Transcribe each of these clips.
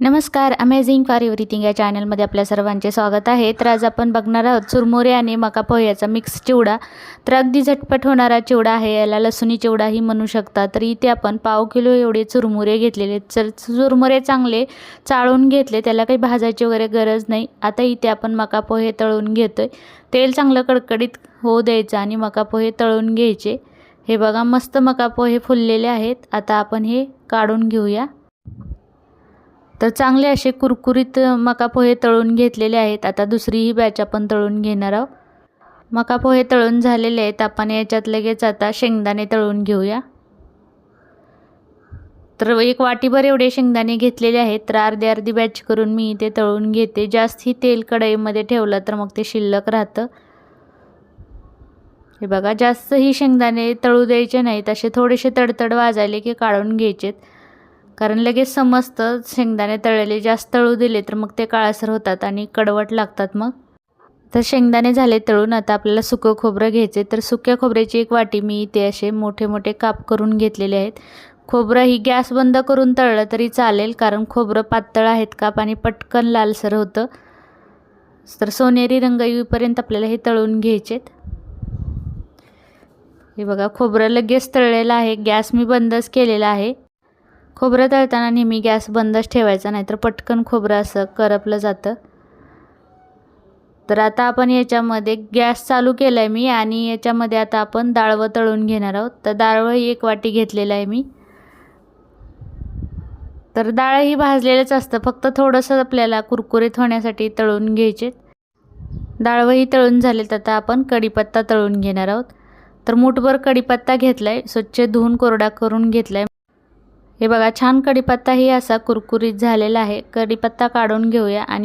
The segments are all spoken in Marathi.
नमस्कार अमेझिंग फॉर एव्हरीथिंग या चॅनलमध्ये आपल्या सर्वांचे स्वागत आहे. तर आज आपण बघणार आहोत चुरमुरे आणि मका पोह्याचा मिक्स चिवडा. तर अगदी झटपट होणारा चिवडा आहे याला लसुणी चिवडाही म्हणू शकता तर इथे आपण पाव किलो एवढे चुरमुरे घेतलेले तर चुरमुरे चांगले चाळून घेतले त्याला काही भाजायची वगैरे गरज नाही. आता इथे आपण मका पोहे तळून घेतो आहे तेल चांगलं कडकडीत होऊ द्यायचं आणि मका पोहे तळून घ्यायचे. हे बघा मस्त मका पोहे फुललेले आहेत. आता आपण हे काढून घेऊया. तर चांगले असे कुरकुरीत मका पोहे तळून घेतलेले आहेत. आता दुसरीही बॅच आपण तळून घेणार आहोत. मका पोहे तळून झालेले आहेत. आपण याच्यात लगेच आता शेंगदाणे तळून घेऊया. तर एक वाटीभर एवढे शेंगदाणे घेतलेले आहेत. तर अर्धी अर्धी बॅच करून मी इथे तळून घेते. जास्त ही तेल कढईमध्ये ठेवलं तर मग ते शिल्लक राहतं. हे बघा जास्त ही शेंगदाणे तळू द्यायचे नाहीत. असे थोडेसे तडतड वाजायले की काढून घ्यायचेत. कारण लगेच समजतं शेंगदाणे तळलेले जास्त तळू दिले तर मग ते काळासर होतात आणि कडवट लागतात मग. तर शेंगदाणे झाले तळून आता आपल्याला सुकं खोबरं घ्यायचे तर सुक्या खोबऱ्याची एक वाटी मी इथे असे मोठे मोठे काप करून घेतलेले आहेत. खोबरं ही गॅस बंद करून तळलं तरी चालेल कारण खोबरं पातळ आहेत काप आणि पटकन लालसर होतं. तर सोनेरी रंग येईपर्यंत आपल्याला हे तळून घ्यायचेत. हे बघा खोबरं लगेच तळलेलं आहे गॅस मी बंदच केलेला आहे. खोबरं तळताना नेहमी गॅस बंदच ठेवायचा नाहीतर पटकन खोबरं असं करपलं जातं. तर आता आपण याच्यामध्ये गॅस चालू केला आहे मी आणि याच्यामध्ये आता आपण डाळवं तळून घेणार आहोत. तर डाळवं एक वाटी घेतलेलं आहे मी. तर डाळही भाजलेलंच असतं फक्त थोडंसं आपल्याला कुरकुरीत होण्यासाठी तळून घ्यायचे. डाळवंही तळून झालेत आता आपण कढीपत्ता तळून घेणार आहोत. तर मूठभर कढीपत्ता घेतला आहे स्वच्छ धुवून कोरडा करून घेतला आहे हे बघा छान कढीपत्ताही असा कुरकुरीत झालेला आहे. कढीपत्ता काढून घेऊया आणि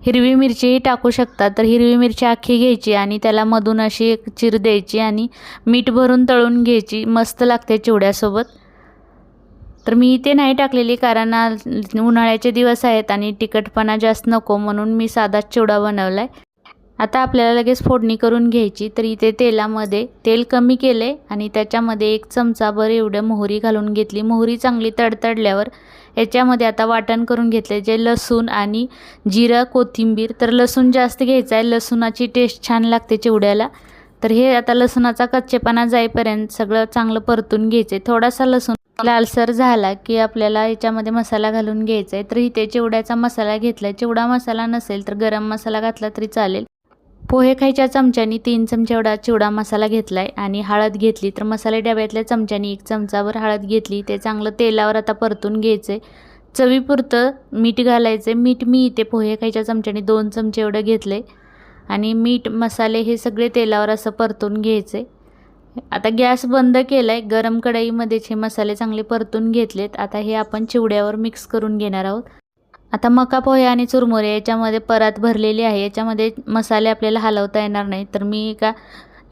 हिरवी मिरचीही टाकू शकता. तर हिरवी मिरची अख्खी घ्यायची आणि त्याला मधून अशी एक चिर द्यायची आणि मीठ भरून तळून घ्यायची. मस्त लागते चिवड्यासोबत. तर मी इथे नाही टाकलेली कारण उन्हाळ्याचे दिवस आहेत आणि तिखटपणा जास्त नको म्हणून मी साधाच चिवडा बनवला आहे आता आपल्याला लगेच फोडणी करून घ्यायची. तर इथे तेलामध्ये तेल कमी केले आणि त्याच्यामध्ये एक चमचाभर एवढं मोहरी घालून घेतली. मोहरी चांगली तडतडल्यावर याच्यामध्ये आता वाटण करून घेतले जे लसूण आणि जिरं कोथिंबीर. तर लसूण जास्त घ्यायचं आहे. लसूणाची टेस्ट छान लागते चिवड्याला. तर हे आता लसूणाचा कच्चेपणा जाईपर्यंत सगळं चांगलं परतून घ्यायचं आहे थोडासा लसूण लालसर झाला की आपल्याला याच्यामध्ये मसाला घालून घ्यायचा आहे तर इथे चिवड्याचा मसाला घेतला आहे चिवडा मसाला नसेल तर गरम मसाला घातला तरी चालेल. पोहे खायच्या चमच्यानी तीन चमचे एवढा चिवडा मसाला घेतला आहे आणि हळद घेतली तर मसाले डब्यातल्या चमच्यानी एक चमचावर हळद घेतली. ते चांगलं तेलावर आता परतून घ्यायचं आहे चवीपुरतं मीठ घालायचं मीठ मी इथे पोहे खायच्या चमच्यानी दोन चमचे एवढं घेतलं आहे आणि मीठ मसाले हे सगळे तेलावर असं परतून घ्यायचे आता गॅस बंद केला आहे गरम कढईमध्येच हे मसाले चांगले परतून घेतलेत. आता हे आपण चिवड्यावर मिक्स करून घेणार आहोत. आता मका पोहे आणि चुरमुरे याच्यामध्ये परात भरलेली आहे. याच्यामध्ये मसाले आपल्याला हलवता येणार नाही तर मी एका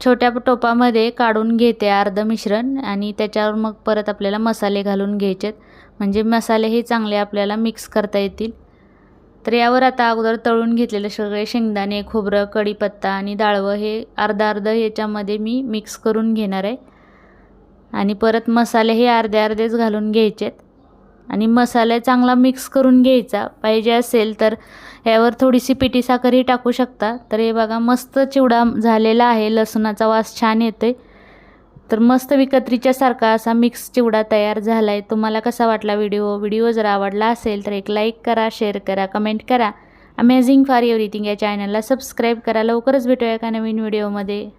छोट्या टोपामध्ये काढून घेते अर्धं मिश्रण आणि त्याच्यावर मग परत आपल्याला मसाले घालून घ्यायचेत. म्हणजे मसाले हे चांगले आपल्याला मिक्स करता येतील. तर यावर आता अगोदर तळून घेतलेले सगळे शेंगदाणे खोबरं कढीपत्ता आणि डाळवं हे अर्धा अर्धं याच्यामध्ये मी मिक्स करून घेणार आहे. आणि परत मसाले हे अर्धे अर्धेच घालून घ्यायचेत. आणि मसाला चांगला मिक्स करून घ्यायचा. पाहिजे असेल तर यावर थोडीशी पिठी साखरही टाकू शकता. तर हे बघा मस्त चिवडा झालेला आहे. लसणाचा वास छान येतोय. तर मस्त विकत्रीच्यासारखा असा मिक्स चिवडा तयार झाला आहे तुम्हाला कसा वाटला व्हिडिओ व्हिडिओ जर आवडला असेल तर एक लाईक करा शेअर करा कमेंट करा. अमेझिंग फॉर एव्हरीथिंग या चॅनलला सबस्क्राईब करा. लवकरच भेटूया एका नवीन व्हिडिओमध्ये